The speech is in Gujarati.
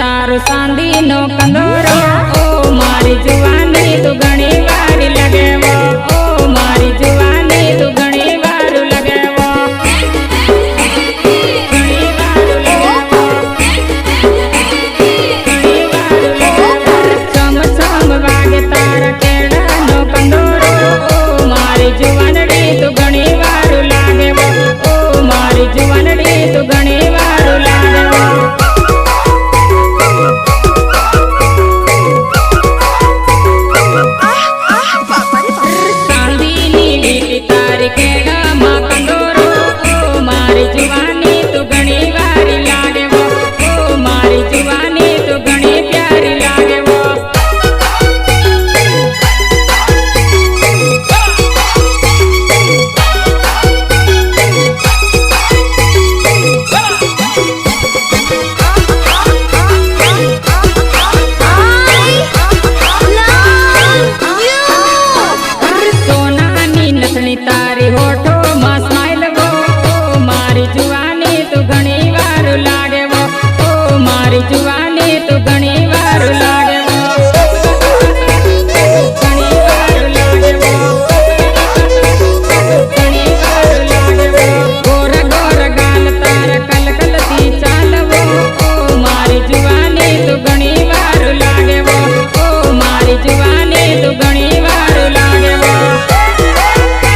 તારો સાંદી નો કંદોરો. તારી હોઠો માં સ્માઈલ બહુ મારી જુવા